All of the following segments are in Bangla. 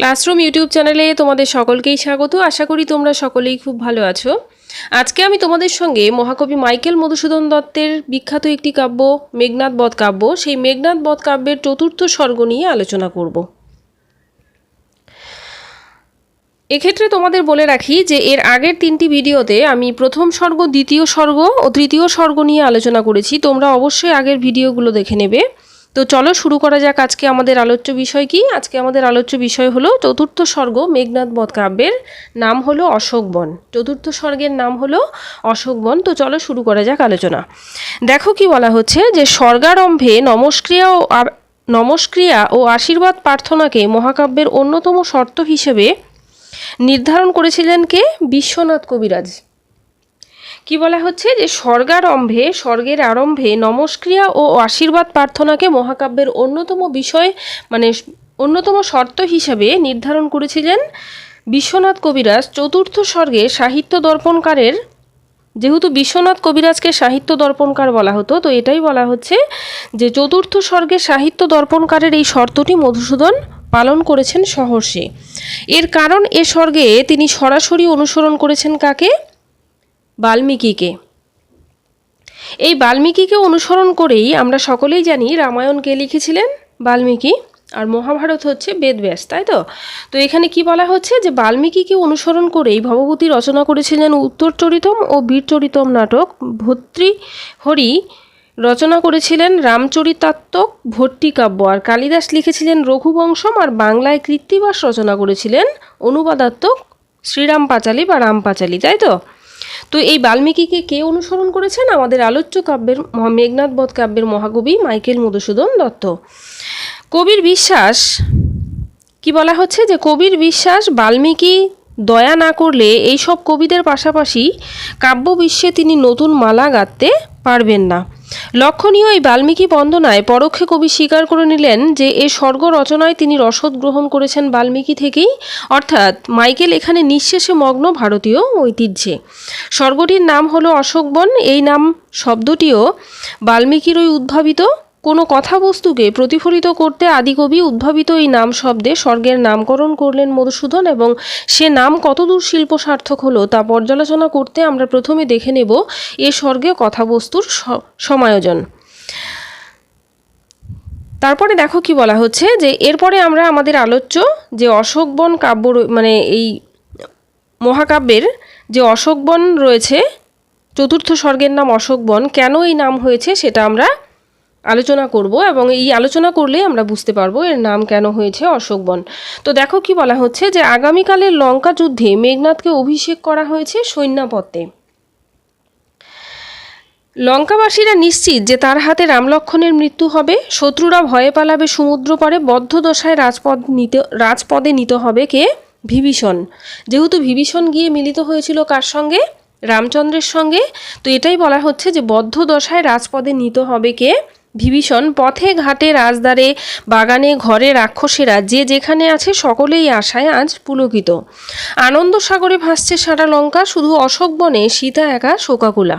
ক্লাসরুম ইউটিউব চ্যানেলে তোমাদের সকলকেই স্বাগত। আশা করি তোমরা সকলেই খুব ভালো আছো। আজকে আমি তোমাদের সঙ্গে মহাকবি মাইকেল মধুসূদন দত্তের বিখ্যাত একটি কাব্য মেঘনাথ বধ কাব্য, সেই মেঘনাথ বধ কাব্যের চতুর্থ স্বর্গ নিয়ে আলোচনা করব। এক্ষেত্রে তোমাদের বলে রাখি যে এর আগের তিনটি ভিডিওতে আমি প্রথম স্বর্গ, দ্বিতীয় স্বর্গ ও তৃতীয় স্বর্গ নিয়ে আলোচনা করেছি। তোমরা অবশ্যই আগের ভিডিওগুলো দেখে নেবে। তো চলো শুরু করা যাক আজকে আমাদের আলোচ্য বিষয় কি? আজকে আমাদের আলোচ্য বিষয় হলো চতুর্থ স্বর্গ মেঘনাথ বধ কাব্যের নাম হলো অশোকবন চতুর্থ স্বর্গের নাম হলো অশোকবন তো চলো শুরু করা যাক আলোচনা। দেখো কি বলা হচ্ছে যে স্বর্গারম্ভে নমস্ক্রিয়া ও নমস্ক্রিয়া ও আশীর্বাদ প্রার্থনাকে মহাকাব্যের অন্যতম শর্ত হিসেবে নির্ধারণ করেছিলেন কে? বিশ্বনাথ কবিরাজ। কি বলা হচ্ছে যে স্বর্গারম্ভে, স্বর্গের আরম্ভে নমস্ক্রিয়া ও আশীর্বাদ প্রার্থনাকে মহাকাব্যের অন্যতম বিষয় মানে অন্যতম শর্ত হিসাবে নির্ধারণ করেছিলেন বিশ্বনাথ কবিরাজ চতুর্থ স্বর্গে সাহিত্য দর্পণকারের, যেহেতু বিশ্বনাথ কবিরাজকে সাহিত্য দর্পণকার বলা হতো, তো এটাই বলা হচ্ছে যে চতুর্থ স্বর্গে সাহিত্য দর্পণকারের এই শর্তটি মধুসূদন পালন করেছেন সহর্ষে। এর কারণ এ স্বর্গে তিনি সরাসরি অনুসরণ করেছেন কাকে? বাল্মীকিকে। এই বাল্মীকিকে অনুসরণ করেই আমরা সকলেই জানি রামায়ণ কে লিখেছিলেন? বাল্মীকি। আর মহাভারত হচ্ছে বেদব্যাস, তাই তো? তো এখানে কি বলা হচ্ছে যে বাল্মীকিকে অনুসরণ করেই ভবভূতি রচনা করেছিলেন উত্তরচরিতম ও বীরচরিতম নাটক ভর্তৃহরি রচনা করেছিলেন রামচরিতাত্মক ভট্টিকাব্য। আর কালিদাস লিখেছিলেন রঘুবংশম। আর বাংলায় কৃত্তিবাস রচনা করেছিলেন অনুবাদাত্মক শ্রীরাম পাঁচালী বা রাম পাঁচালী, তাই তো? তো এই বাল্মীকিকে কে অনুসরণ করেছেন? আমাদের আলোচ্য কাব্যের মেঘনাথ বধ কাব্যের মহাকবি মাইকেল মধুসূদন দত্ত। কবির বিশ্বাস, কি বলা হচ্ছে যে কবির বিশ্বাস বাল্মীকি দয়া না করলে এইসব কবিদের পাশাপাশি কাব্য বিশ্বে তিনি নতুন মালা গাঁথতে পারবেন না। লক্ষণীয় এই বাল্মীকি বন্দনায় পরোক্ষে কবি স্বীকার করে নিলেন যে, এ স্বর্গ রচনায় তিনি রসদ গ্রহণ করেছেন বাল্মীকি থেকেই। অর্থাৎ মাইকেল এখানে নিঃশেষে মগ্ন ভারতীয় ঐতিহ্যে। স্বর্গটির নাম হলো অশোকবন। এই নাম শব্দটিও বাল্মীকির ওই উদ্ভাবিত কোনো কথাবস্তুকে প্রতিফলিত করতে আদিকবি উদ্ভাবিত এই নাম শব্দে স্বর্গের নামকরণ করলেন মধুসূদন এবং সে নাম কতদূর শিল্প সার্থক হলো তা পর্যালোচনা করতে আমরা প্রথমে দেখে নেব এ স্বর্গে কথাবস্তুর সমায়োজন। তারপরে দেখো কি বলা হচ্ছে যে এরপরে আমরা আমাদের আলোচ্য যে অশোকবন কাব্য মানে এই মহাকাব্যের যে অশোকবন রয়েছে, চতুর্থ স্বর্গের নাম অশোকবন কেন এই নাম হয়েছে সেটা আমরা আলোচনা করব এবং এই আলোচনা করলে আমরা বুঝতে পারব এর নাম কেন হয়েছে অশোকবন তো দেখো কি বলা হচ্ছে যে আগামীকালের লঙ্কা যুদ্ধে মেঘনাথকে অভিষেক করা হয়েছে সৈন্যাপত্তে লঙ্কাবাসীরা নিশ্চিত যে তার হাতে রামলক্ষণের মৃত্যু হবে। শত্রুরা ভয়ে পালাবে, সমুদ্র পারে বদ্ধ দশায় রাজপদ নিতে, রাজপদে নিতে হবে কে? বিভীষণ যেহেতু বিভীষণ গিয়ে মিলিত হয়েছিল কার সঙ্গে? রামচন্দ্রের সঙ্গে। তো এটাই বলা হচ্ছে যে বদ্ধ দশায় রাজপদে নিতে হবে কে? বিভীষণ পথে ঘাটে রাজদ্বারে, বাগানে, ঘরে রাক্ষসেরা, যে যেখানে আছে সকলেই আশায় আজ পুলকিত। আনন্দ সাগরে ভাসছে সারা লঙ্কা, শুধু অশোক বনে, সীতা একা শোকাকুলা।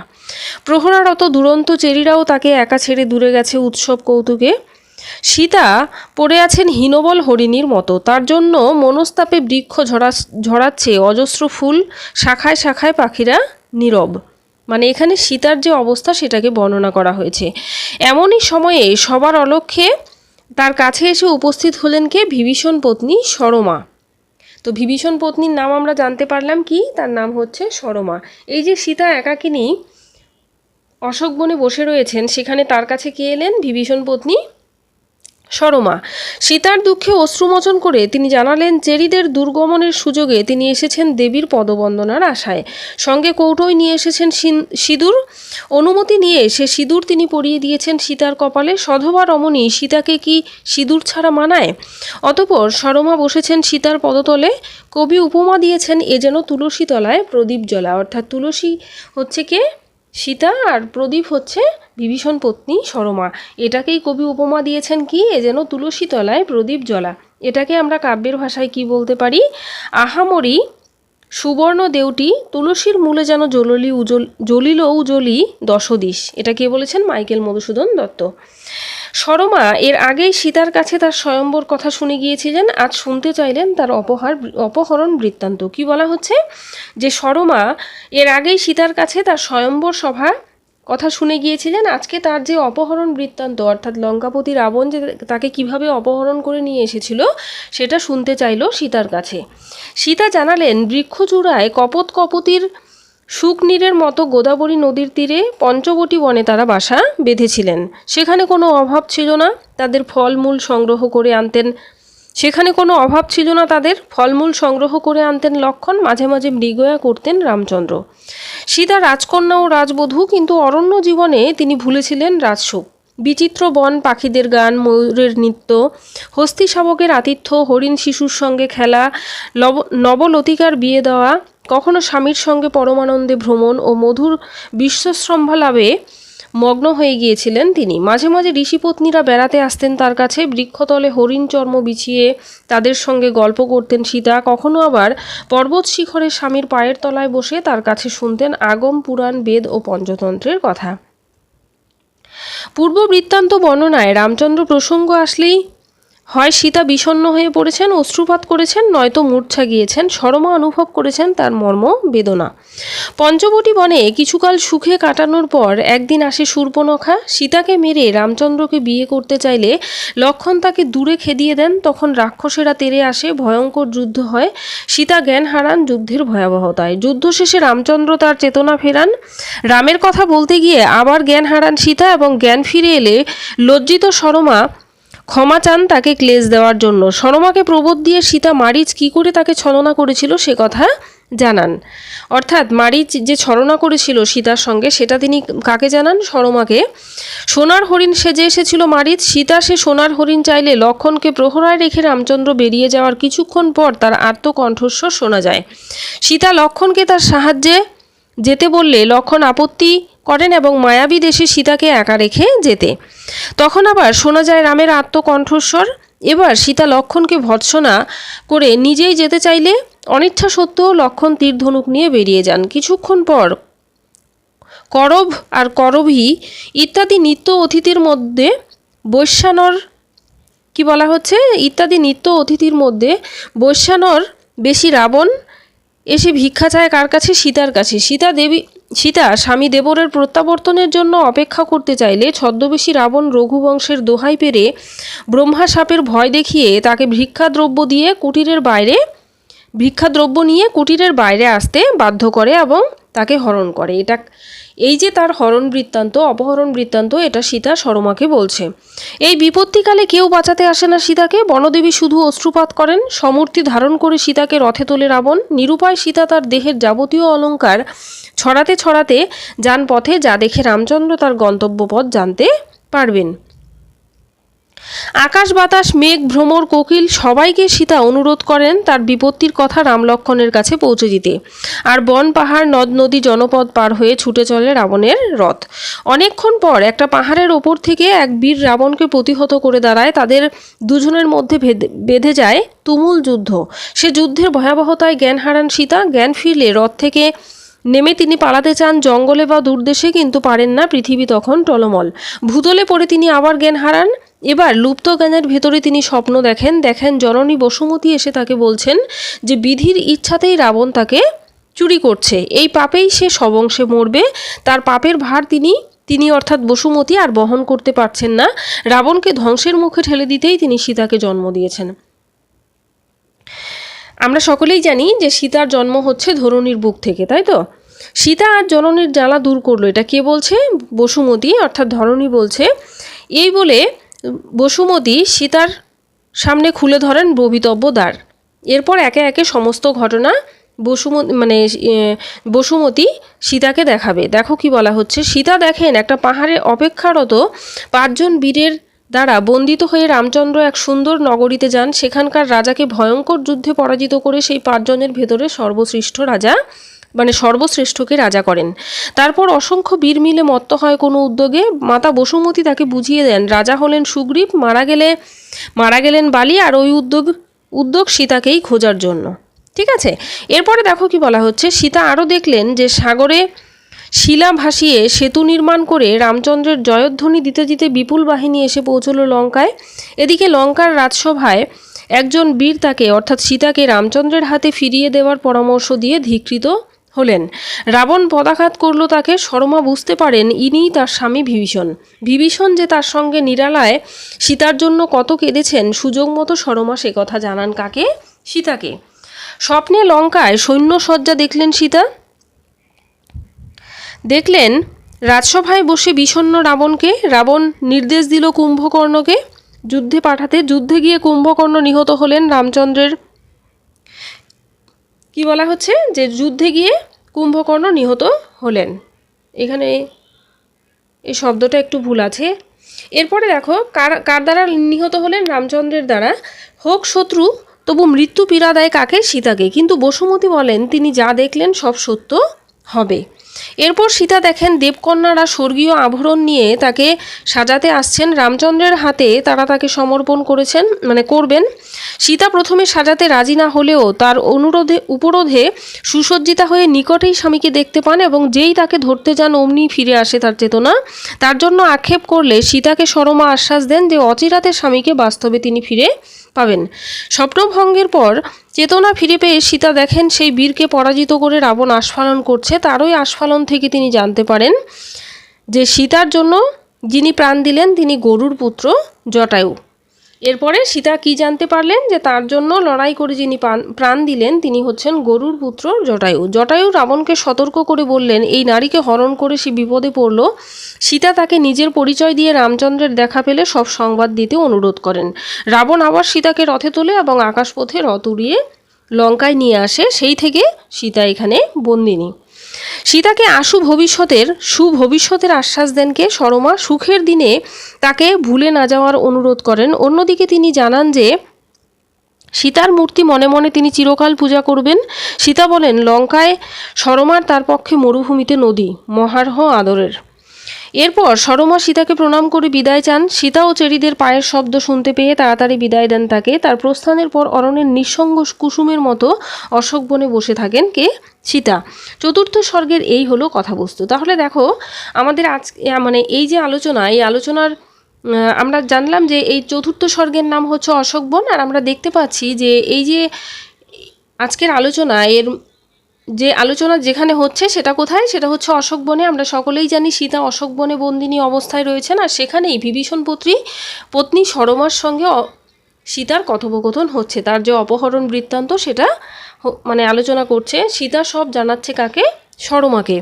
প্রহরারত দুরন্ত চেরিরাও তাকে একা ছেড়ে দূরে গেছে উৎসব কৌতুকে। সীতা পড়ে আছেন হীনবল হরিণীর মতো। তার জন্য মনস্তাপে বৃক্ষ ঝরা ঝরাচ্ছে অজস্র ফুল, শাখায় শাখায় পাখিরা নীরব। মানে এখানে সীতার যে অবস্থা সেটাকে বর্ণনা করা হয়েছে। এমনই সময়ে সবার অলক্ষ্যে তার কাছে এসে উপস্থিত হলেন কে? বিভীষণ পত্নী সরমা। তো বিভীষণ পত্নীর নাম আমরা জানতে পারলাম কি? তার নাম হচ্ছে সরমা। এই যে সীতা একাকিনী অশোক বনে বসে রয়েছেন, সেখানে তার কাছে কে এলেন? বিভীষণ পত্নী সরমা সীতার দুঃখে অশ্রুমোচন করে তিনি জানালেন চেরিদের দুর্গমনের সুযোগে তিনি এসেছেন দেবীর পদবন্দনার আশায়। সঙ্গে কৌটোয় নিয়ে এসেছেন সিঁদুর। অনুমতি নিয়ে সে সিঁদুর তিনি পরিয়ে দিয়েছেন সীতার কপালে। সধবা রমণী সীতাকে কি সিঁদুর ছাড়া মানায়? অতপর সরমা বসেছেন সীতার পদতলে। কবি উপমা দিয়েছেন, এ যেন তুলসী তলায় প্রদীপ জ্বলা। অর্থাৎ তুলসী হচ্ছে কে? সীতা আর প্রদীপ হচ্ছে বিভীষণ পত্নী সরমা। এটাকেই কবি উপমা দিয়েছেন কি? এ যেন তুলসী তলায় প্রদীপ জ্বলা। এটাকে আমরা কাব্যের ভাষায় কি বলতে পারি? আহামরি সুবর্ণ দেউটি তুলসীর মূলে যেন জললি উজল জ্বলিল উজলি দশদিশ। এটা কে বলেছেন? মাইকেল মধুসূদন দত্ত। সরমা এর আগেই সীতার কাছে তার স্বয়ম্বর কথা শুনে গিয়েছিলেন। আজ শুনতে চাইলেন তার অপহার, অপহরণ বৃত্তান্ত। কি বলা হচ্ছে? যে সরমা এর আগেই সীতার কাছে তার স্বয়ম্বর সভা কথা শুনে গিয়েছিলেন, আজকে তার যে অপহরণ বৃত্তান্ত, অর্থাৎ লঙ্কাপতি রাবণ যে তাকে কীভাবে অপহরণ করে নিয়ে এসেছিল, সেটা শুনতে চাইল সীতার কাছে। সীতা জানালেন, বৃক্ষচূড়ায় কপত কপতির শুকনীরের মতো গোদাবরী নদীর তীরে পঞ্চবটী বনে তারা বাসা বেঁধেছিলেন। সেখানে কোনো অভাব ছিল না, তাদের ফলমূল সংগ্রহ করে আনতেন। সেখানে কোনো অভাব ছিল না, তাদের ফলমূল সংগ্রহ করে আনতেন লক্ষণ, মাঝে মাঝে মৃগয়া করতেন রামচন্দ্র। সীতা রাজকন্যা ও রাজবধূ, কিন্তু অরণ্য জীবনে তিনি ভুলেছিলেন রাজসুখ। বিচিত্র বন, পাখিদের গান, ময়ূরের নৃত্য হস্তি শাবকের আতিথ্য, হরিণ শিশুর সঙ্গে খেলা, লব, নবলতিকার বিয়ে দেওয়া কখনো স্বামীর সঙ্গে পরমানন্দে ভ্রমণ ও মধুর বিশ্বশ্রম্ভালাভে মগ্ন হয়ে গিয়েছিলেন তিনি। মাঝে মাঝে ঋষিপত্নীরা বেড়াতে আসতেন তার কাছে, বৃক্ষতলে হরিণ চর্ম বিছিয়ে তাদের সঙ্গে গল্প করতেন সীতা। কখনো আবার পর্বত শিখরে স্বামীর পায়ের তলায় বসে তার কাছে শুনতেন আগম, পুরাণ, বেদ ও পঞ্চতন্ত্রের কথা। পূর্ব বৃত্তান্ত বর্ণনায় রামচন্দ্র প্রসঙ্গ আসলেই হয় সীতা বিষণ্ণ হয়ে পড়েছেন, অশ্রুপাত করেছেন, নয়তো মূর্ছা গিয়েছেন, সরমা অনুভব করেছেন তার মর্ম বেদনা। পঞ্চবটী বনে কিছুকাল সুখে কাটানোর পর একদিন আসে শূর্পনখা সীতাকে মেরে রামচন্দ্রকে বিয়ে করতে চাইলে লক্ষণ তাকে দূরে খেদিয়ে দেন। তখন রাক্ষসেরা তেরে আসে, ভয়ঙ্কর যুদ্ধ হয়। সীতা জ্ঞান হারান যুদ্ধের ভয়াবহতায়। যুদ্ধ শেষে রামচন্দ্র তার চেতনা ফেরান। রামের কথা বলতে গিয়ে আবার জ্ঞান হারান সীতা এবং জ্ঞান ফিরে এলে লজ্জিত সরমা ক্ষমা চান তাকে ক্লেশ দেওয়ার জন্য। সরমাকে প্রবোধ দিয়ে সীতা মারিচ কি করে তাকে ছলনা করেছিল সে কথা জানান। অর্থাৎ মারিচ যে ছলনা করেছিল সীতার সঙ্গে, সেটা তিনি কাকে জানান? সরমাকে। সোনার হরিণ সেজে এসেছিল মারিচ। সীতা সে সোনার হরিণ চাইলে লক্ষণকে প্রহরায় রেখে রামচন্দ্র বেরিয়ে যাওয়ার কিছুক্ষণ পর তার আত্মকণ্ঠস্বর শোনা যায়। সীতা লক্ষণকে তার সাহায্যে যেতে বললে লক্ষণ আপত্তি করেন এবং মায়াবী দেশে সীতাকে একা রেখে যেতে। তখন আবার শোনা যায় রামের আত্মকণ্ঠস্বর। এবার সীতা লক্ষণকে ভৎসনা করে নিজেই যেতে চাইলে অনিচ্ছা সত্ত্বেও লক্ষণ তীর ধনুক নিয়ে বেরিয়ে যান। কিছুক্ষণ পর করভ আর করভী ইত্যাদি নিত্য অতিথির মধ্যে বৈশ্যানর কি বলা হচ্ছে? ইত্যাদি নিত্য অতিথির মধ্যে বৈশ্যানর বেশি রাবণ এসে ভিক্ষা চায় কার কাছে? সীতার কাছে। সীতা দেবী সীতা, স্বামী দেবরের প্রত্যাবর্তনের জন্য অপেক্ষা করতে চাইলে ছদ্মবেশী রাবণ রঘুবংশের দোহাই পেরে ব্রহ্মা সাপের ভয় দেখিয়ে তাকে ভিক্ষাদ্রব্য দিয়ে কুটিরের বাইরে, ভিক্ষাদ্রব্য নিয়ে কুটিরের বাইরে আসতে বাধ্য করে এবং তাকে হরণ করে। এটা এই যে তার হরণ বৃত্তান্ত, অপহরণ বৃত্তান্ত, এটা সীতা সরমাকে বলছে। এই বিপত্তিকালে কেউ বাঁচাতে আসে না সীতাকে। বনদেবী শুধু অশ্রুপাত করেন। সমূর্তি ধারণ করে সীতাকে রথে তোলে রাবণ। নিরুপায় সীতা তার দেহের যাবতীয় অলঙ্কার ছড়াতে ছড়াতে যান পথে যা দেখে রামচন্দ্র তার গন্তব্য পথ জানতে পারবেন। আকাশ, বাতাস, মেঘ, ভ্রমর, কোকিল সবাইকে সীতা অনুরোধ করেন তার বিপত্তির কথা রামলক্ষণের কাছে পৌঁছে দিতে। আর বন, পাহাড়, নদ, নদী জনপদ পার হয়ে ছুটে চলে রাবণের রথ। অনেকক্ষণ পর একটা পাহাড়ের ওপর থেকে এক বীর রাবণকে প্রতিহত করে দাঁড়ায়। তাদের দুজনের মধ্যে বেঁধে যায় তুমুল যুদ্ধ। সে যুদ্ধের ভয়াবহতায় জ্ঞান হারান সীতা জ্ঞান ফিরলে রথ থেকে নেমে তিনি পালাতে চান জঙ্গলে বা দূরদেশে কিন্তু পারেন না পৃথিবী তখন টলমল। ভূতলে পড়ে তিনি আবার জ্ঞান হারান। এবার লুপ্ত জ্ঞানের ভেতরে তিনি স্বপ্ন দেখেন। দেখেন জননী বসুমতী এসে তাকে বলছেন যে, বিধির ইচ্ছাতেই রাবণ তাকে চুরি করছে। এই পাপেই সে সবংশে মরবে। তার পাপের ভার তিনি তিনি অর্থাৎ বসুমতী আর বহন করতে পারছেন না। রাবণকে ধ্বংসের মুখে ঠেলে দিতেই তিনি সীতাকে জন্ম দিয়েছেন। আমরা সকলেই জানি যে সীতার জন্ম হচ্ছে ধরণীর বুক থেকে, তাই তো? সীতা আর জননীর জ্বালা দূর করল। এটা কে বলছে? বসুমতী, অর্থাৎ ধরণী বলছে। এই বলে বসুমতী সীতার সামনে খুলে ধরেন ববিতব্য দ্বার। এরপর একে একে সমস্ত ঘটনা বসুমতী মানে বসুমতী সীতাকে দেখাবে। দেখো কি বলা হচ্ছে। সীতা দেখেন একটা পাহাড়ে অপেক্ষারত পাঁচজন বীরের দ্বারা বন্দিত হয়ে রামচন্দ্র এক সুন্দর নগরীতে যান। সেখানকার রাজাকে ভয়ঙ্কর যুদ্ধে পরাজিত করে সেই পাঁচজনের ভেতরে সর্বশ্রেষ্ঠ রাজা মানে সর্বশ্রেষ্ঠকে রাজা করেন। তারপর অসংখ্য বীর মিলে মত্ত হয় কোনো উদ্যোগে। মাতা বসুমতী তাকে বুঝিয়ে দেন, রাজা হলেন সুগ্রীব, মারা গেলে, মারা গেলেন বালি, আর ওই উদ্যোগ উদ্যোগ সীতাকেই খোঁজার জন্য। ঠিক আছে? এরপরে দেখো কি বলা হচ্ছে। সীতা আরও দেখলেন যে সাগরে শিলা ভাসিয়ে সেতু নির্মাণ করে রামচন্দ্রের জয়ধ্বনি দিতে দিতে বিপুল বাহিনী এসে পৌঁছল লঙ্কায়। এদিকে লঙ্কার রাজসভায় একজন বীর তাকে, অর্থাৎ সীতাকে, রামচন্দ্রের হাতে ফিরিয়ে দেওয়ার পরামর্শ দিয়ে ধিকৃত হলেন। রাবণ পদাঘাত করল তাকে, শর্মা বুঝতে পারেন ইনিই তার স্বামী বিভীষণ। বিভীষণ যে তার সঙ্গে নিরালায়, সীতার জন্য কত কেঁদেছেন সুযোগ মতো শর্মা সে কথা জানান কাকে? সীতাকে। স্বপ্নে লঙ্কায় সৈন্য সজ্জা দেখলেন সীতা। দেখলেন, রাজসভায় বসে বিষণ্ণ রাবণকে, রাবণ নির্দেশ দিল কুম্ভকর্ণকে, যুদ্ধে পাঠাতে, যুদ্ধে গিয়ে কুম্ভকর্ণ নিহত হলেন রামচন্দ্রের। কি বলা হচ্ছে? যে যুদ্ধে গিয়ে কুম্ভকর্ণ নিহত হলেন। এখানে এই শব্দটা একটু ভুল আছে। এরপরে দেখো, কার কার দ্বারা নিহত হলেন? রামচন্দ্রের দ্বারা। হোক শত্রু, তবু মৃত্যু পীড়া দেয় কাকে? সীতাকে। কিন্তু বসুমতী বলেন, তিনি যা দেখলেন সব সত্য হবে। এরপর সীতা দেখেন দেবকন্যারা স্বর্গীয় আভরণ নিয়ে তাকে সাজাতে আসছেন। রামচন্দ্রের হাতে তারা তাকে সমর্পণ করেছেন মানে করবেন। সীতা প্রথমে সাজাতে রাজি না হলেও তার অনুরোধে, উপরোধে সুসজ্জিতা হয়ে নিকটেই স্বামীকে দেখতে পান এবং যেই তাকে ধরতে যান অমনি ফিরে আসে তার চেতনা। তার জন্য আক্ষেপ করলে সীতাকে সরমা আশ্বাস দেন যে অচিরাতে স্বামীকে বাস্তবে তিনি ফিরে পাবেন। স্বপ্নভঙ্গের পর চেতনা ফিরে পেয়ে সীতা দেখেন সেই বীরকে পরাজিত করে রাবণ আস্ফালন করছে, তারই আস্ফালন থেকে তিনি জানতে পারেন যে সীতার জন্য যিনি প্রাণ দিলেন তিনি গরুর পুত্র জটায়ু। এরপরে সীতা কি জানতে পারলেন যে তার জন্য লড়াই করে যিনি প্রাণ দিলেন, তিনি হচ্ছেন গরুর পুত্র জটায়ু। জটায়ু রাবণকে সতর্ক করে বললেন, এই নারীকে হরণ করে সে বিপদে পড়ল। সীতা তাকে নিজের পরিচয় দিয়ে রামচন্দ্রের দেখা পেলে সব সংবাদ দিতে অনুরোধ করেন। রাবণ আবার সীতাকে রথে তোলে এবং আকাশপথে রথ উড়িয়ে লঙ্কায় নিয়ে আসে। সেই থেকে সীতা এখানে বন্দিনী। সীতাকে আশু ভবিষ্যতের, সুভবিষ্যতের আশ্বাস দেন কে সরমা। সুখের দিনে তাকে ভুলে না যাওয়ার অনুরোধ করেন। অন্যদিকে তিনি জানান যে, সীতার মূর্তি মনে মনে তিনি চিরকাল পূজা করবেন। সীতা বলেন, লঙ্কায় সরমার তার পক্ষে মরুভূমিতে নদী মহার্হ আদরের। এরপর সরমা সীতাকে প্রণাম করে বিদায় চান। সীতা ও চেরিদের পায়ের শব্দ শুনতে পেয়ে তাড়াতাড়ি বিদায় দেন তাকে। তার প্রস্থানের পর অরণ্যের নিঃসঙ্গ কুসুমের মতো অশোক বনে বসে থাকেন কে? সীতা। চতুর্থ স্বর্গের এই হলো কথাবস্তু। তাহলে দেখো, আমাদের আজ মানে এই যে আলোচনা, এই আলোচনার আমরা জানলাম যে এই চতুর্থ স্বর্গের নাম হচ্ছে অশোক বন, আর আমরা দেখতে পাচ্ছি যে এই যে আজকের আলোচনা, এর যে আলোচনা যেখানে হচ্ছে সেটা কোথায়? সেটা হচ্ছে অশোক বনে। আমরা সকলেই জানি সীতা অশোক বনে বন্দিনী অবস্থায় রয়েছেন আর সেখানেই বিভীষণ পত্রী পত্নী সরমার সঙ্গে সীতার কথোপকথন হচ্ছে। তার যে অপহরণ বৃত্তান্ত সেটা মানে আলোচনা করছে। সীতা সব জানাচ্ছে কাকে? সরমাকে।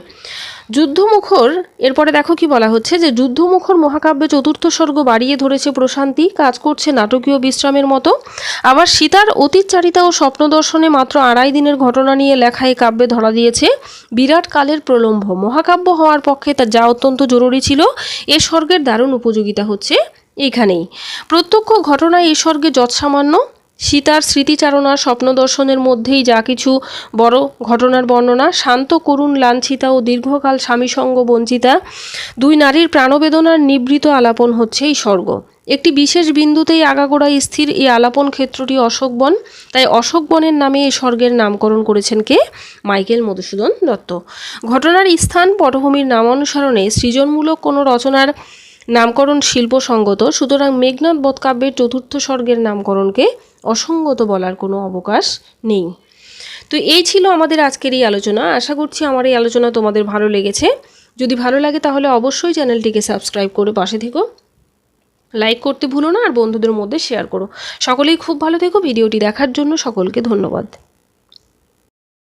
যুদ্ধমুখর, এরপরে দেখো কি বলা হচ্ছে যে যুদ্ধমুখর মহাকাব্যে চতুর্থ স্বর্গ বাড়িয়ে ধরেছে প্রশান্তি, কাজ করছে নাটকীয় বিশ্রামের মতো। আবার সীতার অতীতচারিতা ও স্বপ্ন দর্শনে মাত্র আড়াই দিনের ঘটনা নিয়ে লেখা এই কাব্যে ধরা দিয়েছে, বিরাট কালের প্রলম্ভ। মহাকাব্য হওয়ার পক্ষে তা যা অত্যন্ত জরুরি ছিল, এ স্বর্গের দারুণ উপযোগিতা হচ্ছে এখানেই। প্রত্যক্ষ ঘটনায় এই স্বর্গে যৎসামান্য সীতার স্মৃতিচারণা, স্বপ্ন দর্শনের মধ্যেই যা কিছু বড় ঘটনার বর্ণনা, শান্ত করুণ লাঞ্ছিতা ও দীর্ঘকাল স্বামীসঙ্গ বঞ্চিতা, দুই নারীর প্রাণবেদনার নিবৃত আলাপন হচ্ছে এই স্বর্গ। একটি বিশেষ বিন্দুতেই আগাগোড়া স্থির এই আলাপন ক্ষেত্রটি অশোক বন। তাই অশোক বনের নামে এই স্বর্গের নামকরণ করেছেন কে? মাইকেল মধুসূদন দত্ত। ঘটনার স্থান, পটভূমির নামানুসারণে সৃজনমূলক কোনো রচনার নামকরণ শিল্পসঙ্গত, সুতরাং মেঘনাথ বধকাব্যের চতুর্থ স্বর্গের নামকরণকে অসঙ্গত বলার কোনো অবকাশ নেই। তো এই ছিল আমাদের আজকের এই আলোচনা। আশা করছি আমার এই আলোচনা তোমাদের ভালো লেগেছে। যদি ভালো লাগে তাহলে অবশ্যই চ্যানেলটিকে সাবস্ক্রাইব করে পাশে থেকো। লাইক করতে ভুলো না আর বন্ধুদের মধ্যে শেয়ার করো। সকলেই খুব ভালো থেকো। ভিডিওটি দেখার জন্য সকলকে ধন্যবাদ।